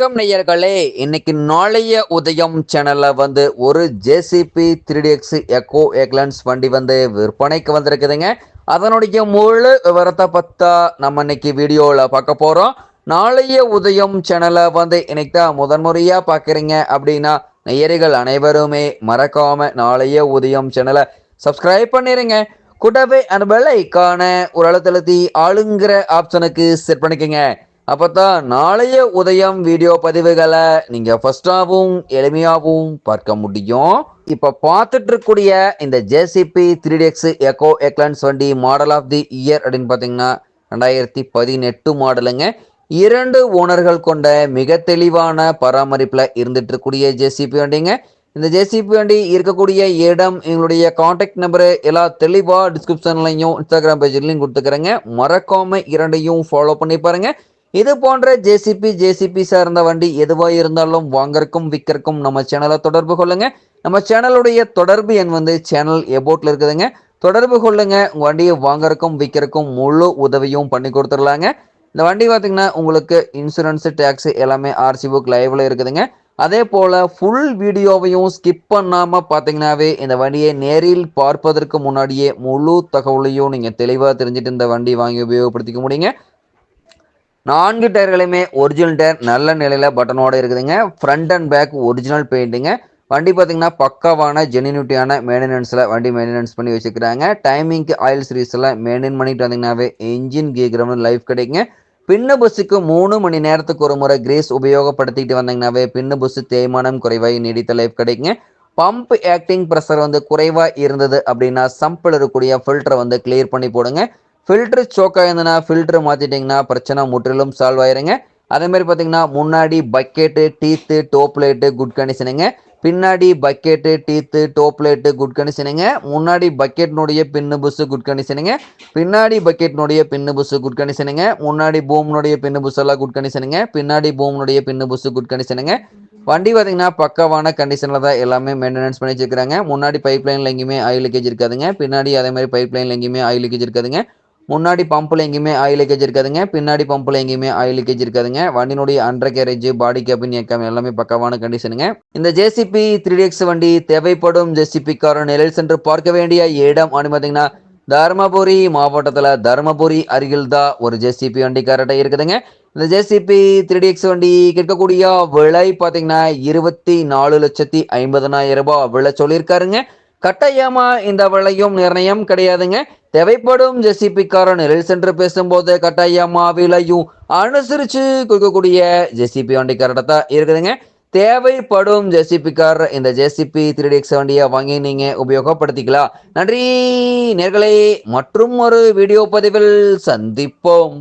வணக்கம் நேயர்களே. இன்னைக்கு நாளைய உதயம் சேனல்ல வந்து ஒரு JCB three X eco excellence வண்டி வந்து விற்பனைக்கு வந்திருக்குதுங்க. அதனுடைய முழு விவரத்தை பத்தா நம்ம இன்னைக்கு வீடியோவில் பார்க்க போகிறோம் நாளைய உதயம் சேனலை வந்து இன்னைக்கு தான் முதன்முறையாக பார்க்குறீங்க அப்படின்னா நேயர்கள் அனைவருமே மறக்காம நாளைய உதயம் சேனலை சப்ஸ்கிரைப் பண்ணிடுங்க கூடவே அந்த பெல் ஐக்கான ஒரு அழுத்தழுத்தி ஆளுங்கிற ஆப்ஷனுக்கு செட் பண்ணிக்கோங்க. அப்பதான் நாளைய உதயம் வீடியோ பதிவுகளை நீங்க ஃபர்ஸ்டாகவும் எளிமையாகவும் பார்க்க முடியும். இப்ப பார்த்துட்டு இருக்கக்கூடிய இந்த JCB three X eco excellence வண்டி மாடல் ஆஃப் தி இயர் அப்படின்னு பார்த்தீங்கன்னா ரெண்டாயிரத்தி பதினெட்டு மாடலுங்க இரண்டு ஓனர்கள் கொண்ட மிக தெளிவான பராமரிப்பில் இருந்துட்டு இருக்கக்கூடிய ஜேசிபி வண்டிங்க. இந்த ஜேசிபி வண்டி இருக்கக்கூடிய இடம் எங்களுடைய காண்டாக்ட் நம்பரு எல்லா தெளிவாக டிஸ்கிரிப்ஷன்லையும் இன்ஸ்டாகிராம் பேஜ்லையும் கொடுத்துக்கிறேங்க. மறக்காமல் இரண்டையும் ஃபாலோ பண்ணி பாருங்கள் இது போன்ற ஜேசிபி ஜேசிபி சார்ந்த வண்டி எதுவாக இருந்தாலும் வாங்கறக்கும் விற்கறக்கும் நம்ம சேனலை தொடர்பு கொள்ளுங்க. நம்ம சேனலுடைய தொடர்பு எண் வந்து சேனல் எபோட்டில் இருக்குதுங்க. தொடர்பு கொள்ளுங்க. உங்கள் வண்டியை வாங்கறக்கும் விற்கறக்கும் முழு உதவியும் பண்ணி கொடுத்துடலாங்க. இந்த வண்டி பார்த்தீங்கன்னா உங்களுக்கு இன்சூரன்ஸ் டேக்ஸ் எல்லாமே ஆர்சி புக் லைவ்ல இருக்குதுங்க. அதே போல் ஃபுல் வீடியோவையும் ஸ்கிப் பண்ணாமல் பார்த்தீங்கன்னாவே இந்த வண்டியை நேரில் பார்ப்பதற்கு முன்னாடியே முழு தகவலையும் நீங்கள் தெளிவாக தெரிஞ்சுட்டு இந்த வண்டி வாங்கி உபயோகப்படுத்திக்க முடியுங்க. நான்கு டயர்களுமே ஒரிஜினல் டயர் நல்ல நிலையில் பட்டனோடு இருக்குதுங்க. ஃப்ரண்ட் அண்ட் பேக் ஒரிஜினல் பெயிண்ட்டுங்க வண்டி பார்த்தீங்கன்னா பக்காவான ஜெனினிட்டியான மெயின்டெனன்ஸில் வண்டி மெயின்டெனன்ஸ் பண்ணி வச்சுக்கிறாங்க. டைமிங்க்கு ஆயில் சீரீஸில் மெயின்டைன் பண்ணிட்டு வந்தீங்கன்னாவே இன்ஜின் கீக்கிரம்னு லைஃப் கிடைக்குங்க. பின்ன பஸ்ஸுக்கு மூணு மணி நேரத்துக்கு ஒரு முறை கிரேஸ் உபயோகப்படுத்திட்டு வந்தீங்கன்னாவே பின்ன பஸ் தேய்மானம் குறைவாக நீடித்த லைஃப் கிடைக்குங்க. பம்ப் ஆக்டிங் ப்ரெஷர் வந்து குறைவாக இருந்தது அப்படின்னா சம்பில் இருக்கக்கூடிய ஃபில்டரை வந்து கிளியர் பண்ணி போடுங்க. ஃபில்ட்ரு சோக்காக இருந்ததுன்னா ஃபில்ட்ரு மாற்றிட்டிங்கன்னா பிரச்சனை முற்றிலும் சால்வ் ஆயிருங்க. அதேமாதிரி பார்த்தீங்கன்னா முன்னாடி bucket teeth top light good கண்டிஷனுங்க பின்னாடி bucket teeth top light good கண்டிஷனுங்க முன்னாடி பக்கெட்னுடைய பின்னு புஸ்ஸு குட் கண்டிஷனுங்க பின்னாடி பக்கெட்னுடைய பின்னு புஸ்ஸு குட் கண்டிஷனுங்க முன்னாடி பூம்னுடைய பின்னு புஸ் எல்லாம் குட் கண்டிஷனுங்க பின்னாடி பூம்னுடைய பின்னு புஸ்ஸு குட் கண்டிஷனுங்க வண்டி பார்த்தீங்கன்னா பக்கவான கண்டிஷனில் தான் எல்லாமே மெயின்டெனன்ஸ் பண்ணி வச்சுருக்காங்க முன்னாடி பைப் லைனில் எங்கேயுமே ஆயில் லீக்கேஜ் இருக்காதுங்க. பின்னாடி அதே மாதிரி பைப் லைனில் எங்கேயுமே ஆயில் லீக்கேஜ் இருக்காதுங்க. முன்னாடி பம்பில் எங்கேயுமே ஆயில் லீக்கேஜ் இருக்காதுங்க. பின்னாடி பம்பில் எங்கேயுமே ஆயில் லீக்கேஜ் இருக்காதுங்க. வண்டியினுடைய அண்டர் கேரேஜ் பாடி கேபின் ஏக்கம் எல்லாமே பக்கவான கண்டிஷனுங்க இந்த ஜேசிபி த்ரீ எக்ஸ் வண்டி தேவைப்படும் ஜேசிபி கார நிலையில் சென்று பார்க்க வேண்டிய இடம் அப்படின்னு பார்த்தீங்கன்னா தருமபுரி மாவட்டத்தில் தருமபுரி அருகில் தான் ஒரு ஜேசிபி வண்டி கரெக்டாக இருக்குதுங்க. இந்த ஜேசிபி த்ரீ எக்ஸ் வண்டி கேட்கக்கூடிய விலை பார்த்தீங்கன்னா இருபத்தி நாலு லட்சத்தி ஐம்பதனாயிரம் ரூபாய் விலை சொல்லியிருக்காருங்க. கட்டாயமா இந்த விலையும் நிர்ணயம் கிடையாதுங்க. தேவைப்படும் ஜெசிபிக்காரன் நிலையில் சென்று பேசும்போது கட்டாயமா விலையும் அனுசரிச்சு கொடுக்கக்கூடிய ஜெசிபி வண்டிக்காரட தான் இருக்குதுங்க. தேவைப்படும் ஜெசிபி கார் இந்த ஜெசிபி த்ரீ எக்ஸ் வண்டியை வாங்கி நீங்க உபயோகப்படுத்திக்கலாம். நன்றி நேர்களே மற்றும் ஒரு வீடியோ பதிவில் சந்திப்போம்.